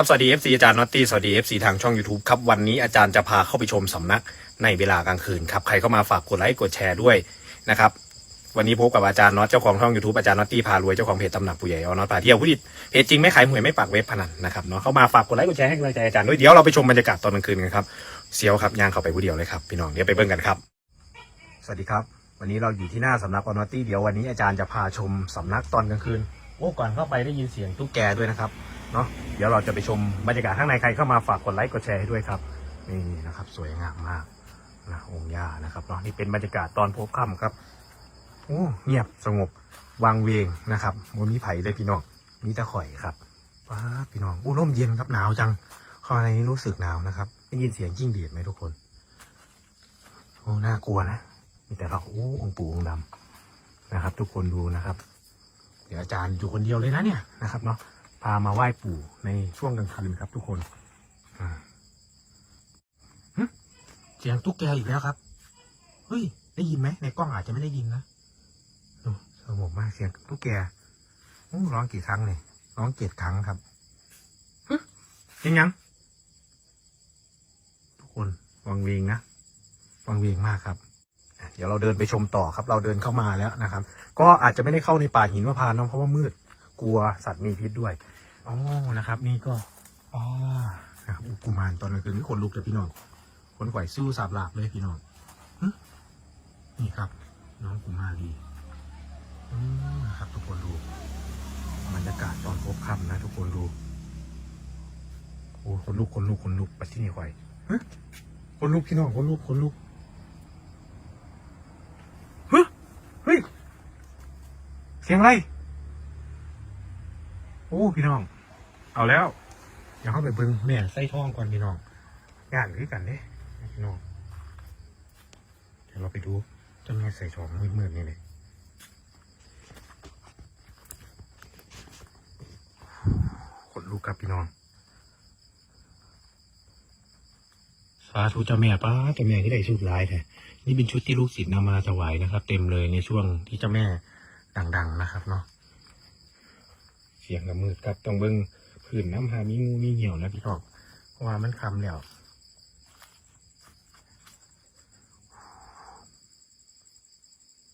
ครับ สวัสดี FC อาจารย์นอตตี้ สวัสดี FC ทางช่อง YouTube ครับ วันนี้อาจารย์จะพาเข้าไปชมสำนักในเวลากลางคืนครับ ใครเข้ามาฝากกดไลค์กดแชร์ด้วยนะครับ วันนี้พบกับอาจารย์น็อตเจ้าของช่อง YouTube อาจารย์น็อตตี้พารวยเจ้าของเพจตำหนักผู้ใหญ่เอาน็อตพาเที่ยวผู้ดิเพจจริงไม่ขายหวยไม่ปากเว็บพนันนะครับเนาะเข้ามาฝากกดไลค์กดแชร์ให้กำลังใจอาจารย์ด้วยเดี๋ยวเราไปชมบรรยากาศตอนกลางคืนกันครับเซียวครับย่างเข้าไปผู้เดียวเลยครับพี่น้องเดี๋ยวไปเบิ่งกันครับ สวัสดีครับ วันนี้เราอยู่ที่หน้าสำนักอนอตตี้เดี๋ยววันนี้อาจารย์จะพาชมสำนักตอนกลางคืนโอ้ก่อนเข้าไปได้ยินเสียงตุ๊กแกด้วยนะครับ เนาะเดี๋ยวเราจะไปชมบรรยากาศข้างในใครเข้ามาฝากกดไลค์กดแชร์ให้ด้วยครับนี่นะครับ สวยงามมากนะองค์ย่านะครับเนาะนี่เป็นบรรยากาศตอนพบค่ำครับโอ้เงียบสงบวางเวงนะครับมันมีไผ่เลยพี่น้องมีตะข่อยครับว้าพี่น้องอู้ร่มเย็นครับหนาวจังเข้ามาในนี้รู้สึกหนาวนะครับได้ยินเสียงจิ้งหรียดไหมทุกคนโอ้น่ากลัวนะมีแต่เราโอ้องปู่องดำนะครับ ทุกคนดูนะครับ เดี๋ยวอาจารย์อยู่คนเดียวเลยนะเนี่ยนะครับเนาะ พามาไหว้ปู่ในช่วงกลางคืนครับทุกคนเสียงตุ๊กแกอีกแล้วครับ เฮ้ย ได้ยินไหมในกล้องอาจจะไม่ได้ยินนะดูสงบมากเสียงตุ๊กแกร้องกี่ครั้งเนี่ยร้องเจ็ดครั้งครับยังยัง ทุกคนวังเวงนะวังเวงมากครับ เดี๋ยวเราเดินไปชมต่อครับ เราเดินเข้ามาแล้วนะครับ ก็อาจจะไม่ได้เข้าในป่าหินมะพร้าวนอะเพราะว่ามืด กลัวสัตว์มีพิษด้วยอ๋อนะครับ นี่ก็อ๋อนะครับอุกุมารตอนกลางคืนนี่ขนลุกเลยพี่น้องขนไหวสู้สาบหลาบเลยพี่น้องหึนี่ครับ น้องกุมารีอืมนะครับ ทุกคนดูบรรยากาศตอนพบค่ำนะ ทุกคนดูโอ้คนลุกคนลุกคนลุกไปที่นี่ไหวฮะคนลุกพี่น้องคนลุกคนลุกเฮ้ยเฮ้ยเสียงอะไร โอ้พี่น้อง เอาแล้ว เดี๋ยวเข้าไปเบิ้งแม่ใส่ท้องก่อนพี่น้องงานคือกันเด้พี่น้องเดี๋ยวเราไปดูเจ้าแม่ใส่ท้องมืดๆนี่เลยขนลุกครับพี่น้องสาธุเจ้าแม่ป้าเจ้าแม่ที่ได้ชุดลายแท้นี่เป็นชุดที่ลูกศิษย์นำมาถวายนะครับ เต็มเลยในช่วงที่เจ้าแม่ดัง ๆ นะครับเนาะ เสียงกับมืดครับต้องเบิ้งพื้นน้ำหามีงูมีเหี่ยวนะพี่น้องเพราะว่ามันคำแล้ว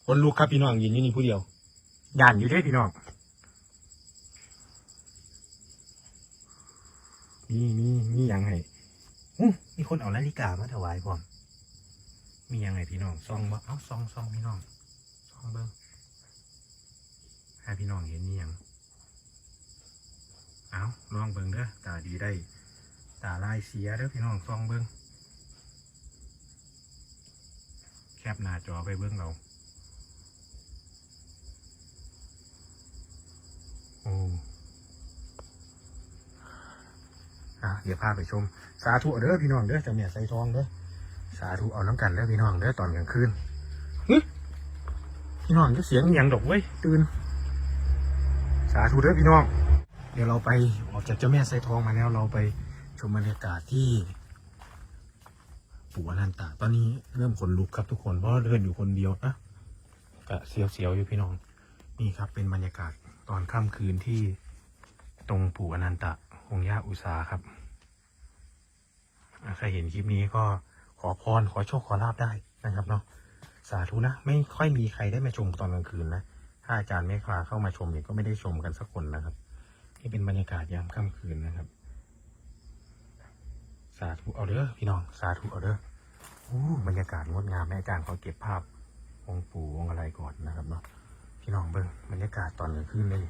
คนลูกครับพี่น้องยินอยู่นี่ผู้เดียวย่านอยู่เด้พี่น้องมีมีมียังไงมีคนเอานาฬิกามาถวายพร้อมมียังไงพี่น้องซองบ่เอ้าซองซองพี่น้องซองเบิ้งให้พี่น้องเห็นนี่ยัง เอาลองเบิ้งเด้อตาดีได้ ตาลายเสียเด้อพี่น้องซองเบิ้งแคบหน้าจอไปเบิ้งเราโอ้อะเดี๋ยวพาไปชม สาธุเด้อพี่น้องเด้อจะเมียใส่ทองเด้อสาธุเอาน้ำกันเด้อพี่น้องเด้อตอนกลางคืนพี่น้องจะเสียงอย่างดอกเว้ยตื่น สาธุเด้อพี่น้อง เดี๋ยวเราไปออกจากเจ้าแม่ใส่ทองมาแล้ว เราไปชมบรรยากาศที่ปู่อนันตะตอนนี้เริ่มขนลุกครับทุกคนเพราะเดินอยู่คนเดียวนะกะเสียวๆอยู่พี่น้อง นี่ครับเป็นบรรยากาศตอนค่ำคืนที่ตรงปู่อนันตะองค์ย่าอุษาครับใครเห็นคลิปนี้ก็ขอพรขอโชคขอลาบได้นะครับเนาะสาธุนะ ไม่ค่อยมีใครได้มาชมตอนกลางคืนนะ ถ้าอาจารย์ไม่พาเข้ามาชมเนี่ยก็ไม่ได้ชมกันสักคนนะครับ นี่เป็นบรรยากาศยามค่ำคืนนะครับ สาธุเอาเด้อพี่น้องสาธุเอาเด้ออู้บรรยากาศงดงามแม่อาจารย์ขอเก็บภาพองค์ปู่องค์อะไรก่อนนะครับเนาะพี่น้องเบิ้งบรรยากาศตอนกลางคืนเลย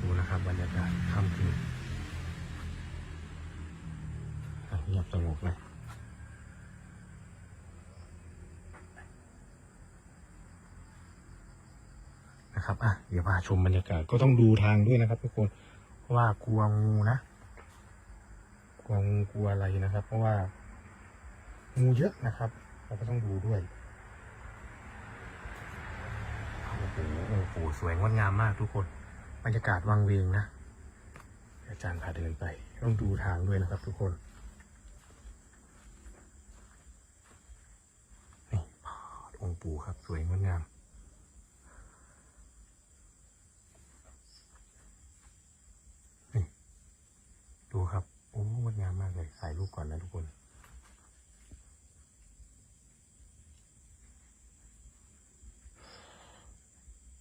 ดูนะครับ บรรยากาศค่ำคืนเงียบสงบเลย นะครับอะเดี๋ยวมาชมบรรยากาศก็ต้องดูทางด้วยนะครับ ทุกคนเพราะว่ากลัวงูนะกลัวงูกลัวอะไรนะครับ เพราะว่างูเยอะนะครับ เราก็ต้องดูด้วยโอ้โหโอ้โหสวยงดงามมากทุกคนบรรยากาศวังเวงนะอาจารย์พาเดินไป ต้องดูทางด้วยนะครับ ทุกคนนี่พาดองค์ปู่ครับ สวยงดงาม ครับโอ้งดงามมากเลยถ่ายรูปก่อนนะทุกคน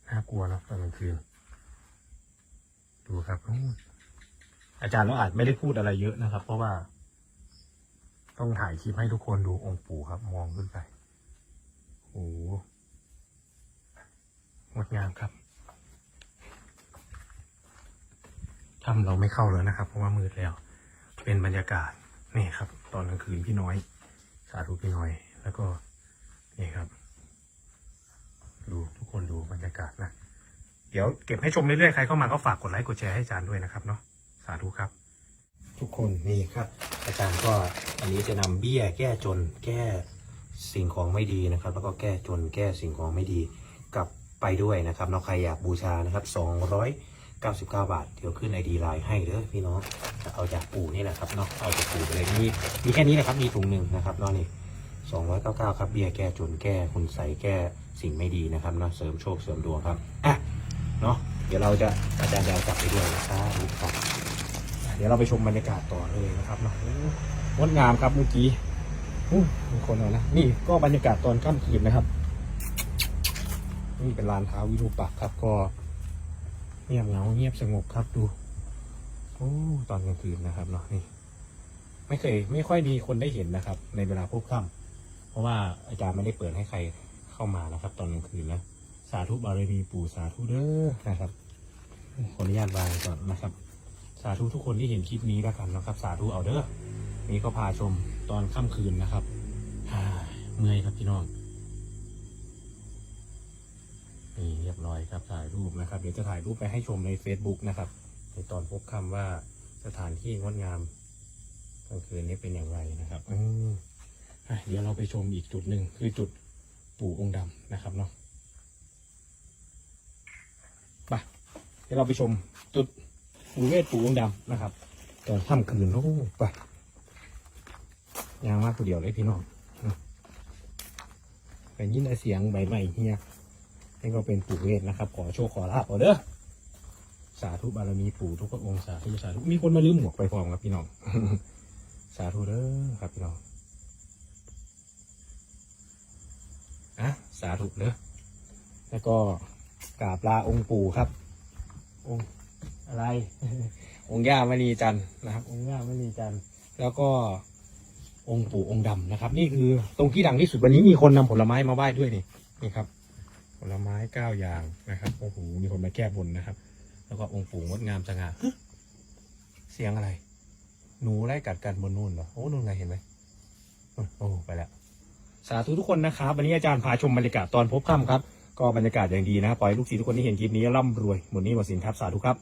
น่ากลัวนะตอนกลางคืน ดูครับอาจารย์เราอาจไม่ได้พูดอะไรเยอะนะครับ เพราะว่า ต้องถ่ายคลิปให้ทุกคนดูองค์ปู่ครับ มองขึ้นไปโอ้งดงามครับ ถ้ำเราไม่เข้าแล้วนะครับ เพราะว่ามืดแล้ว เป็นบรรยากาศนี่ครับ ตอนกลางคืนพี่น้อย สาธุพี่น้อย แล้วก็นี่ครับ ดูทุกคนดูบรรยากาศนะเดี๋ยวเก็บให้ชมเรื่อยๆใครเข้ามาก็ฝากกดไลค์กดแชร์ให้อาจารย์ด้วยนะครับเนาะสาธุครับ ทุกคนนี่ครับ อาจารย์ก็อันนี้จะนำเบี้ยแก้จน แก้สิ่งของไม่ดีนะครับ แล้วก็แก้จนแก้สิ่งของไม่ดีกลับไปด้วยนะครับเนาะใครอยากบูชานะครับสองร้อย 99 บาท เดี๋ยวขึ้นไอดีไลน์ให้เด้อพี่น้องจะเอาจากปู่นี่แหละครับเนาะเอาจากปู่ไปเลยมีมีแค่นี้นะครับมีถุงหนึ่งนะครับเนาะนี่299 ครับเบี้ยแก้จนแก้คุณใส่แก้สิ่งไม่ดีนะครับเนาะเสริมโชคเสริมดวงครับอะเนาะเดี๋ยวเราจะอาจารย์จะเอากลับไปด้วยนะครับเดี๋ยวเราไปชมบรรยากาศต่อเลยนะครับเนาะงดงามครับเมื่อกี้อู้มีคนเอานะนี่ก็บรรยากาศตอนค่ำคืนนะครับนี่เป็นลานเท้าวิรูปักษ์ครับก็ งียบเหงาเงียบสงบครับดูโอ้ตอนกลางคืนนะครับเนาะนี่ ไม่เคย ไม่ค่อยมีคนได้เห็นนะครับ ในเวลาพบค่ำเพราะว่าอาจารย์ไม่ได้เปิดให้ใครเข้ามานะครับ ตอนกลางคืนนะสาธุบารมีปู่สาธุเด้อนะครับขออนุญาตวางก่อนนะครับ สาธุทุกคนที่เห็นคลิปนี้แล้วกันนะครับ สาธุเอาเด้อนี่ก็พาชมตอนค่ำคืนนะครับเมื่อยครับพี่น้อง นี่เรียบร้อยครับถ่ายรูปนะครับ เดี๋ยวจะถ่ายรูปไปให้ชมใน Facebook นะครับ ในตอนพบคำว่าสถานที่งดงามกลางคืนนี้เป็นอย่างไรนะครับอืเดี๋ยวเราไปชมอีกจุดหนึ่งคือจุดปู่องค์ดำนะครับเนาะไปเดี๋ยวเราไปชมจุดปู่เวทปู่องค์ดำนะครับตอนค่ำคืนโอ้ไปยางมากคนเดียวเลยพี่น้องเป็นยินเสียงใบไม้เฮีย นี่ก็เป็นปู่เวทนะครับ ขอโชคขอลาบเอาเด้อสาธุบารมีปู่ทุกพระองค์สาธุสาธุมีคนมาลืมหมวกไปพร้อมครับพี่น้อง สาธุเด้อครับพี่น้องอะสาธุเด้อแล้วก็กราบลาองค์ปู่ครับ องค์อะไร องค์ย่ามณีจันทร์นะครับ องค์ย่ามณีจันทร์แล้วก็องค์ปู่องค์ดำนะครับ นี่คือตรงที่ดังที่สุดวันนี้มีคนนำผลไม้มาไหว้ด้วยนี่นี่ครับ ผลไม้เก้าอย่างนะครับโอ้โหมีคนมาแก้บนนะครับ แล้วก็องค์ปู่งดงามสง่าเสียงอะไร หนูไล่กัดกันบนนู่นเหรอโอ้นู่นไงเห็นไหมโอ้ไปแล้วสาธุทุกคนนะครับวันนี้อาจารย์พาชมบรรยากาศตอนพบค่ำครับ ก็บรรยากาศอย่างดีนะปล่อยลูกศิษย์ทุกคนที่เห็นคลิปนี้ร่ำรวยหมดนี้หมดสินครับสาธุครับ